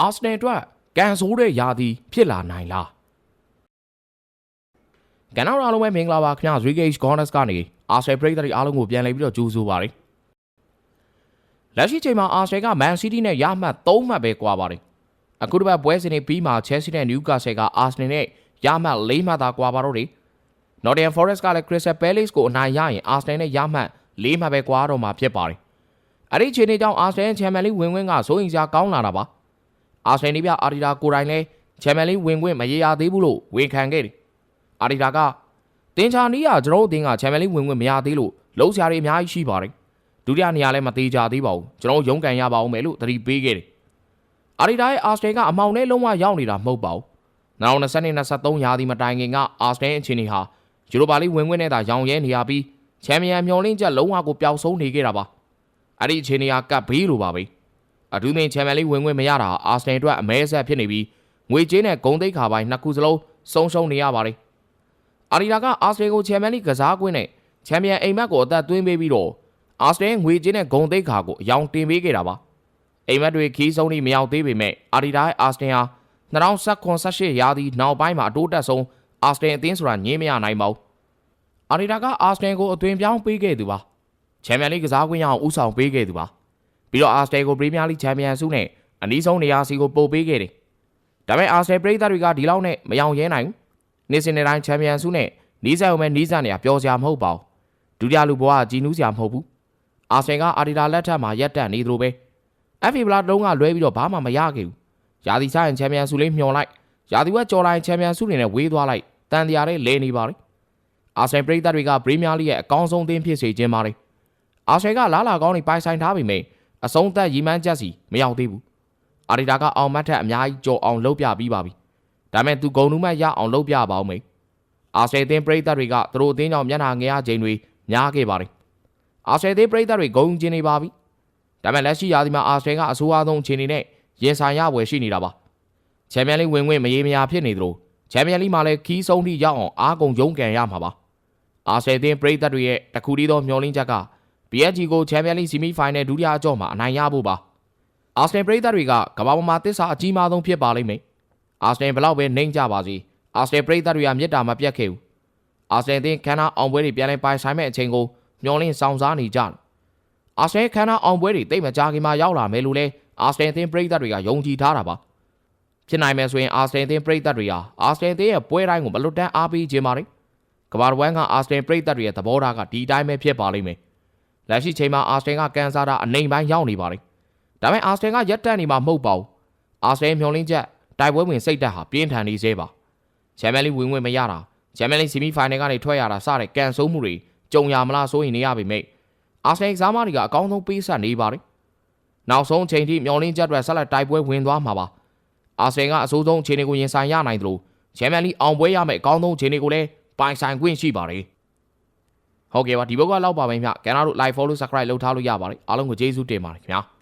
အာဆနယ်အတွက်ကန်ဆိုးတဲ့ယာတီဖြစ်လာနိုင်လားကန်နောက်အားလုံးပဲမင်္ဂလာပါခင်ဗျာ Zigage Corners ကနေအာဆနယ်ပရိသတ်တွေအားလုံးကိုပြန်လည်ပြီးတော့ကြိုးဆိုပါရစေလက်ရှိချိန်မှာအာဆနယ်က Man City နဲ့ရမှတ်3မှတ်ပဲကွာပါတယ်အခုတစ်ပတ်ပွဲစဉ်တွေပြီးမှ Chelsea နဲ့ Newcastle က Arsenal နဲ့ရမှတ်4မှတ်သာကွာပါတော့တယ် Nottingham Forest ကလည်း Crystal Palace ကိုအနိုင်ရရင် Arsenal နဲ့ရမှတ်၄မှတ်ပဲကွာတော့မှာဖြစ်ပါတယ်အဲ့ဒီချိန်တွေကြောင့် Arsenal Champions League ဝင်ခွင့်ကစိုးရင်စရာကောင်းလာတာပါ အာဆင်နီပြအာဒီတာကိုယ်တိုင်လဲချန်ပီယံလိဝင်ခွင့်မရေရာသေးဘူးလို့ဝန်ခံခဲ့တယ်။အာဒီတာကတင်ချာနီးကကျွန်တော်တို့အသင်းကချန်ပီယံလိဝင်ခွင့်မရသေးလို့လုံးစရာတွေအများကြီးရှိပါတယ်။ဒုတိယနေရာလည်းမသေးကြသေးပါဘူး။ကျွန်တော်ရုန်းကန်ရပါအောင်မယ်လို့သတိပေးခဲ့တယ်။အာဒီတာရဲ့အာစတန်ကအမောင်နဲ့လုံးဝရောက်နေတာမဟုတ်ပါဘူး။2020-23ရာသီမတိုင်ခင်ကအာစတန်အခြေအနေဟာယူရိုပါလိဝင်ခွင့်နဲ့သာရောင်ရဲနေရပြီးချန်ပီယံမျော်လင့်ချက်လုံးဝကိုပျောက်ဆုံးနေခဲ့တာပါ။အဲ့ဒီအခြေအနေကကပ်ဘေးလိုပါပဲ။ အထူးသဖြင့်ချန်ပီယံလိဝင်ခွင့်မရတာအာစနယ်အတွက်အမဲဆက်ဖြစ်နေပြီးငွေကြေးနဲ့ဂုံတိတ်ခါပိုင်းနှစ်ခုစလုံးဆုံးရှုံးနေရပါတယ်။အာရီလာကအာစနယ်ကိုချန်ပီယံလိကစားကွင်းနဲ့ချန်ပီယံအိမ်မက်ကိုအသက်သွင်းပေးပြီးတော့အာစနယ်ငွေကြေးနဲ့ဂုံတိတ်ခါကိုအယောင်တင်ပေးခဲ့တာပါ။အိမ်မက်တွေခီးဆုံးနေမရောက်သေးပေမဲ့အာရီလာရဲ့အာစနယ်ဟာ2019-18ရာသီနောက်ပိုင်းမှာအတိုးတက်ဆုံးအာစနယ်အသင်းဆိုတာညင်းမရနိုင်ပါဘူး။အာရီလာကအာစနယ်ကိုအသွင်ပြောင်းပေးခဲ့သူပါ။ချန်ပီယံလိကစားကွင်းရအောင်ဥဆောင်ပေးခဲ့သူပါ။ ပြီးတော့အာစနယ်ကိုပရီးမီးယားလိချန်ပီယံဆုနဲ့အနည်းဆုံးနေရာစီကိုပို့ပေးခဲ့တယ်။ဒါပေမဲ့အာဆနယ်ပရိသတ်တွေကဒီလောက်နဲ့မယောင်ရဲနိုင်ဘူး။နေ့စဉ်နေ့တိုင်းချန်ပီယံဆုနဲ့နီးစပ်အောင်ပဲနီးစပ်နေရပျော်စရာမဟုတ်ပါဘူး။ဒုတိယလူဘဝကကြည်နူးစရာမဟုတ်ဘူး။အာဆနယ်ကအာဒီတာလက်ထက်မှာရက်တက်နေသလိုပဲ။ FA ဘလာတုံးကလွဲပြီးတော့ဘာမှမရခဲ့ဘူး။ရာသီဆိုင်ချန်ပီယံဆုလေးမျှော်လိုက်။ရာသီဝက်ကြော်လိုက်ချန်ပီယံဆုတွေနဲ့ဝေးသွားလိုက်။တန်တရားလေးလဲနေပါလေ။အာဆနယ်ပရိသတ်တွေကပရီးမီးယားလိရဲ့အကောင်းဆုံးအသင်းဖြစ်စေခြင်းပါလေ။အာဆနယ်ကလားလာကောင်းနေပိုင်ဆိုင်ထားပေမဲ့ အဆုံးသက်ရီမန်းချက်စီမရောက်သေးဘူး။အာဒီတာကအောင်မတ်ထက်အများကြီးကြော်အောင်လုပ်ပြပြီးပါပြီ။ဒါမဲ့သူဂုံနူးမတ်ရအောင်လုပ်ပြပါဦးမေ။အာဆယ်သင်းပရိသတ်တွေကသူတို့အသင်းကြောင့်မျက်နှာငယ်ရခြင်းတွေများခဲ့ပါတယ်။အာဆယ်သင်းပရိသတ်တွေဂုံကျင်နေပါပြီ။ဒါမဲ့လက်ရှိရာသီမှာအာဆယ်ကအဆိုးအဆုံးအခြေအနေနဲ့ရင်ဆိုင်ရဝယ်ရှိနေတာပါ။ချန်ပီယံလိဝင်ဝင်မရေမရာဖြစ်နေသလိုချန်ပီယံလိမှာလည်းခီးဆုံးထိရောက်အောင်အားကုန်ရုန်းကန်ရမှာပါ။အာဆယ်သင်းပရိသတ်တွေရဲ့တခုတည်းသောမျှော်လင့်ချက်က PSG ကိုချန်ပီယံလိဆီမီဖိုင်နယ်ဒုတိယအကြော့မှာအနိုင်ရဖို့ပါ။အာဆနယ်ပရိသတ်တွေကကမ္ဘာပေါ်မှာတစ္ဆာအကြီးမားဆုံးဖြစ်ပါလိမ့်မယ်။အာဆနယ်ဘလောက်ပဲနှိမ့်ကြပါစေ။အာဆနယ်ပရိသတ်တွေကမြစ်တာမပြတ်ခဲ့ဘူး။အာဆနယ်တင်ခန်းနာအောင်ပွဲတွေပြန်လည်ပိုင်ဆိုင်မဲ့အချိန်ကိုမျောလင်းဆောင်စားနေကြတယ်။အာဆနယ်ခန်းနာအောင်ပွဲတွေတိတ်မကြခင်မှာရောက်လာမယ်လို့လဲအာဆနယ်တင်ပရိသတ်တွေကယုံကြည်ထားတာပါ။ဖြစ်နိုင်မယ်ဆိုရင်အာဆနယ်တင်ပရိသတ်တွေဟာအာဆနယ်တင်ရဲ့ပွဲတိုင်းကိုမလွတ်တမ်းအားပေးခြင်းပါတယ်။ကမ္ဘာတစ်ဝန်းကအာဆနယ်ပရိသတ်တွေရဲ့သဘောထားကဒီတိုင်းပဲဖြစ်ပါလိမ့်မယ်။ လက်ရှိချိန်မှာအာဆနယ်ကကန်ဆာတာအနေပိုင်းရောက်နေပါတယ်။ဒါပေမဲ့အာဆနယ်ကရက်တက်နေမှာမဟုတ်ပါဘူး။အာဆနယ်မျောလင်းချက်တိုက်ပွဲဝင်စိတ်တက်ဟာပြင်းထန်နေသေးပါ။ချန်ပီယံလိဝင်ဝင်မရတာချန်ပီယံလိဆီမီဖိုင်နယ်ကနေထွက်ရတာစတဲ့ကန်ဆိုးမှုတွေကြုံရမလားဆိုရင်နေရပေမဲ့အာဆနယ်ကစားမတွေကအကောင်းဆုံးပေးဆက်နေပါတယ်။နောက်ဆုံးအချိန်ထိမျောလင်းချက်တွေဆက်လက်တိုက်ပွဲဝင်သွားမှာပါ။အာဆနယ်ကအဆိုးဆုံးအခြေအနေကိုရင်ဆိုင်ရနိုင်သလိုချန်ပီယံလိအောင်ပွဲရမယ့်အကောင်းဆုံးအခြေအနေကိုလည်းပိုင်ဆိုင်ခွင့်ရှိပါတယ်။ ဟုတ်ကဲ့ပါဒီဘက်ကလောက်ပါပဲခင်ဗျ။ကနနာတို့ live follow subscribe လုပ်ထားလို့ရပါတယ်။အားလုံးကိုကျေးဇူးတင်ပါတယ်ခင်ဗျာ။